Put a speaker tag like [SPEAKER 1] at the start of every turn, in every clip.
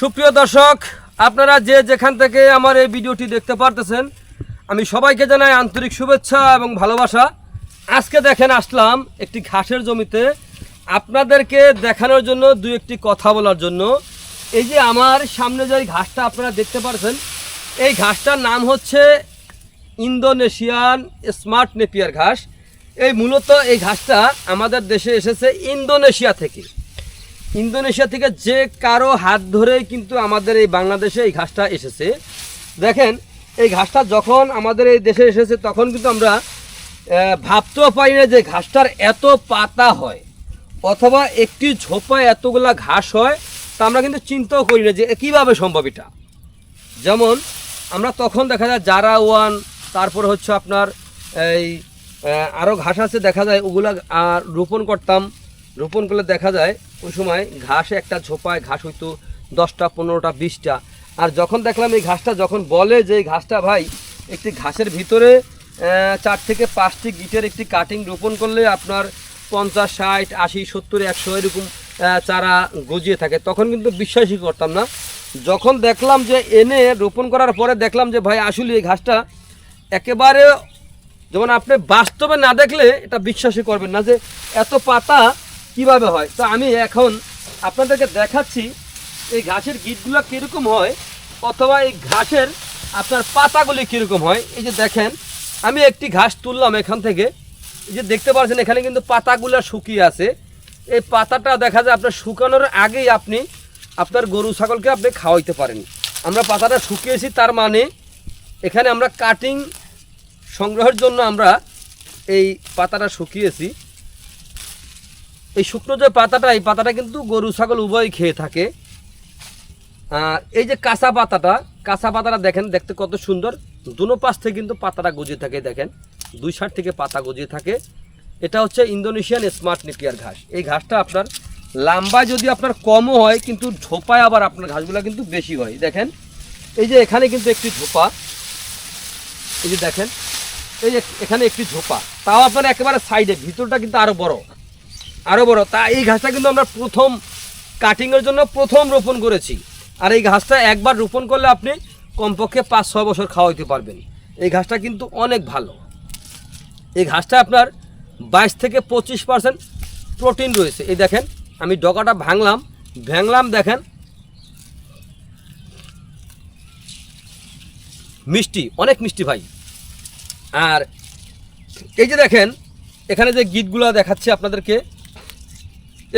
[SPEAKER 1] সুপ্রিয় দর্শক, আপনারা যে যেখান থেকে আমার এই ভিডিওটি দেখতে পারতেছেন, আমি সবাইকে জানাই আন্তরিক শুভেচ্ছা এবং ভালোবাসা। আজকে দেখেন আসলাম একটি ঘাসের জমিতে। আপনাদেরকে দেখানোর জন্য দু একটি কথা বলার জন্য। এই যে আমার সামনে যে ঘাসটা আপনারা দেখতে পারছেন, এই ঘাসটার নাম হচ্ছে ইন্দোনেশিয়ান স্মার্ট নেপিয়ার ঘাস। এই মূলত এই ঘাসটা আমাদের দেশে এসেছে ইন্দোনেশিয়া থেকে। ইন্দোনেশিয়া থেকে যে কারও হাত ধরেই কিন্তু আমাদের এই বাংলাদেশে এই ঘাসটা এসেছে। দেখেন, এই ঘাসটা যখন আমাদের এই দেশে এসেছে, তখন কিন্তু আমরা ভাবতেও পারি না যে ঘাসটার এত পাতা হয় অথবা একটি ঝোপায় এতগুলা ঘাস হয়, তা আমরা কিন্তু চিন্তাও করি না যে কীভাবে সম্ভব এটা। যেমন, আমরা তখন দেখা যায় জারা ওয়ান, তারপর হচ্ছে আপনার এই আরও ঘাস আছে, দেখা যায় ওগুলা রোপণ করতাম। রোপণ করলে দেখা যায় ওই সময় ঘাস একটা ঝোপায় ঘাস হইতো, দশটা, পনেরোটা, বিশটা। আর যখন দেখলাম এই ঘাসটা যখন বলে যে এই ঘাসটা ভাই একটি ঘাসের ভিতরে চার থেকে পাঁচটি গিটের একটি কাটিং রোপণ করলে আপনার পঞ্চাশ, ষাট, আশি, সত্তর, একশো এরকম চারা গজিয়ে থাকে। তখন কিন্তু বিশ্বাসই করতাম না। যখন দেখলাম যে এনে রোপণ করার পরে দেখলাম যে ভাই আসলে এই ঘাসটা একেবারে, যেমন আপনি বাস্তবে না দেখলে এটা বিশ্বাসই করবেন না যে এত পাতা কীভাবে হয়? তো আমি এখন আপনাদেরকে দেখাচ্ছি এই ঘাসের গিটগুলো কীরকম হয় অথবা এই ঘাসের আপনার পাতাগুলি কীরকম হয়। এই যে দেখেন, আমি একটি ঘাস তুললাম এখান থেকে। এই যে দেখতে পাচ্ছেন, এখানে কিন্তু পাতাগুলো শুকিয়ে আছে। এই পাতাটা দেখা যায় আপনার শুকানোর আগেই আপনি আপনার গরু, ছাগলকে আপনি খাওয়াইতে পারেন। আমরা পাতাটা শুকিয়েছি, তার মানে এখানে আমরা কাটিং সংগ্রহের জন্য আমরা এই পাতাটা শুকিয়েছি। এই শুকনো যে পাতাটা, এই পাতাটা কিন্তু গরু, ছাগল উভয় খেয়ে থাকে। এই যে কাঁচা পাতাটা কাঁচা পাতাটা দেখেন, দেখতে কত সুন্দর। দুনো পাশ থেকে কিন্তু পাতাটা গজিয়ে থাকে, দেখেন। দুই সাইড থেকে পাতা গজিয়ে থাকে। এটা হচ্ছে ইন্দোনেশিয়ান স্মার্ট নেপিয়ার ঘাস। এই ঘাসটা আপনার লাম্বায় যদি আপনার কমও হয়, কিন্তু ঝোপায় আবার আপনার ঘাসগুলো কিন্তু বেশি হয়। দেখেন, এই যে এখানে কিন্তু একটি ঝোপা। এই যে দেখেন, এই যে এখানে একটি ঝোপা। তাও আপনার একেবারে সাইডে, ভিতরটা কিন্তু আরও বড়। আরও বড়, তা এই ঘাসটা কিন্তু আমরা প্রথম কাটিংয়ের জন্য প্রথম রোপণ করেছি। আর এই ঘাসটা একবার রোপণ করলে আপনি কমপক্ষে পাঁচ ছয় বছর খাওয়াইতে পারবেন। এই ঘাসটা কিন্তু অনেক ভালো। এই ঘাসটা আপনার বাইশ থেকে পঁচিশ পার্সেন্ট প্রোটিন রয়েছে। এই দেখেন, আমি ডগাটা ভাঙলাম। ভাঙলাম, দেখেন। মিষ্টি, অনেক মিষ্টি ভাই। আর এই যে দেখেন, এখানে যে গীতগুলো দেখাচ্ছে আপনাদেরকে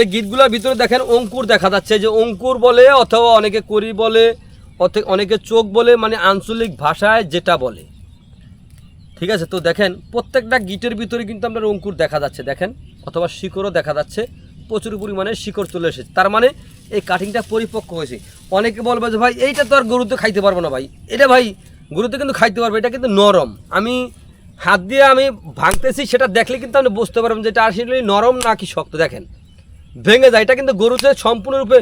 [SPEAKER 1] এই গীতগুলোর ভিতরে দেখেন অঙ্কুর দেখা যাচ্ছে। যে অঙ্কুর বলে অথবা অনেকে করি বলে অনেকে চোখ বলে মানে আঞ্চলিক ভাষায় যেটা বলে। ঠিক আছে, তো দেখেন প্রত্যেকটা গিটের ভিতরে কিন্তু আপনার অঙ্কুর দেখা যাচ্ছে, দেখেন। অথবা শিকড়ও দেখা যাচ্ছে, প্রচুর পরিমাণে শিকড় চলে এসেছে। তার মানে এই কাটিংটা পরিপক্ক হয়েছে। অনেকে বলবে যে ভাই, এইটা তো আর গরুতে খাইতে পারব না ভাই। এটা ভাই, গরুতে কিন্তু খাইতে পারবে, এটা কিন্তু নরম। আমি হাত দিয়ে আমি ভাঙতেছি, সেটা দেখলে কিন্তু আপনি বুঝতে পারবেন যে এটা আসলে নরম নাকি শক্ত। দেখেন ভেঙে যায়, এটা কিন্তু গরুতে সম্পূর্ণরূপে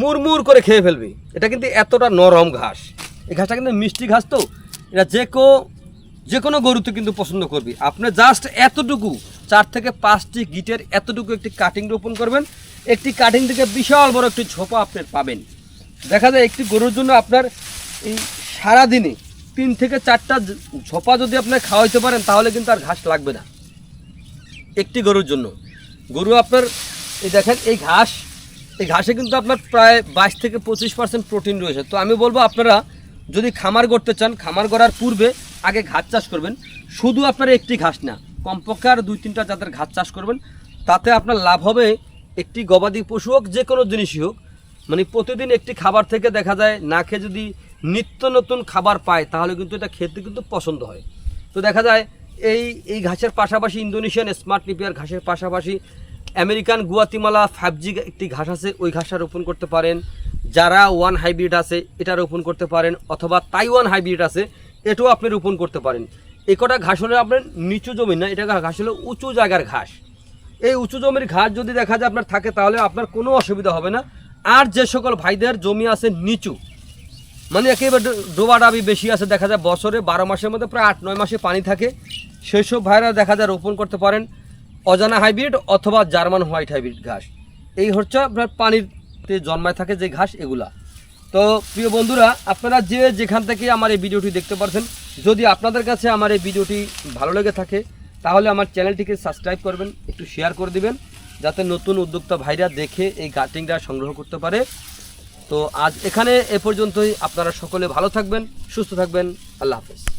[SPEAKER 1] মুড়মুড় করে খেয়ে ফেলবে। এটা কিন্তু এতটা নরম ঘাস। এই ঘাসটা কিন্তু মিষ্টি ঘাস তো। এটা যে কো, যে কোনো গরুতে কিন্তু পছন্দ করবে। আপনি জাস্ট এতটুকু, চার থেকে পাঁচটি গিটের এতটুকু একটি কাটিং রোপণ করবেন। একটি কাটিং থেকে বিশাল বড় একটি ঝোপা আপনি পাবেন। দেখা যায় একটি গরুর জন্য আপনার এই সারাদিনে তিন থেকে চারটা ঝোপা যদি আপনি খাওয়াইতে পারেন, তাহলে কিন্তু আর ঘাস লাগবে না। একটি গরুর জন্য। গরু আপনার এই দেখেন, এই ঘাস, এই ঘাসে কিন্তু আপনার প্রায় বাইশ থেকে পঁচিশ পার্সেন্ট প্রোটিন রয়েছে। তো আমি বলব আপনারা যদি খামার করতে চান, খামার করার পূর্বে আগে ঘাস চাষ করবেন। শুধু আপনারা একটি ঘাস না, কমপক্ষে আর দুই তিনটা জাতের ঘাস চাষ করবেন। তাতে আপনার লাভ হবে একটি গবাদি পশু হোক, যে কোনো জিনিসই হোক। মানে প্রতিদিন একটি খাবার থেকে দেখা যায়, না খেয়ে যদি নিত্য নতুন খাবার পায়, তাহলে কিন্তু এটা খেতে কিন্তু পছন্দ হয়। তো দেখা যায়, এই এই ঘাসের পাশাপাশি ইন্দোনেশিয়ান স্মার্ট নিপিয়ার ঘাসের পাশাপাশি আমেরিকান গুয়াতিমালা ফাইভ জি একটি ঘাস আছে, ওই ঘাসটা রোপণ করতে পারেন। যারা ওয়ান হাইব্রিড আছে, এটা রোপণ করতে পারেন, অথবা তাইওয়ান হাইব্রিড আছে, এটাও আপনি রোপণ করতে পারেন। এই কটা ঘাস হলে আপনার নিচু জমি না, এটা ঘাস হলো উঁচু জায়গার ঘাস। এই উঁচু জমির ঘাস যদি দেখা যায় আপনার থাকে, তাহলে আপনার কোনো অসুবিধা হবে না। আর যে সকল ভাইদের জমি আছে নিচু মানে একেবারে ডোবাডাবি বেশি আছে, দেখা যায় বছরে বারো মাসের মধ্যে প্রায় আট নয় মাসে পানি থাকে। সেই সব ভাইরা দেখা যায় রোপণ করতে পারেন। অজানা হাইব্রিড অথবা জার্মান হোয়াইট হাইব্রিড ঘাস। এই হচ্ছে আপনার পানিতে জন্মায় থাকে যে ঘাস, এগুলা। তো প্রিয় বন্ধুরা, আপনারা যে যেখান থেকে আমার এই ভিডিওটি দেখতে পারছেন, যদি আপনাদের কাছে আমার এই ভিডিওটি ভালো লেগে থাকে, তাহলে আমার চ্যানেলটিকে সাবস্ক্রাইব করবেন, একটু শেয়ার করে দিবেন, যাতে নতুন উদ্যোক্তা ভাইরা দেখে এই গাটিংটা সংগ্রহ করতে পারে। তো আজ এখানে এ পর্যন্তই। আপনারা সকলে ভালো থাকবেন, সুস্থ থাকবেন। আল্লাহ হাফেজ।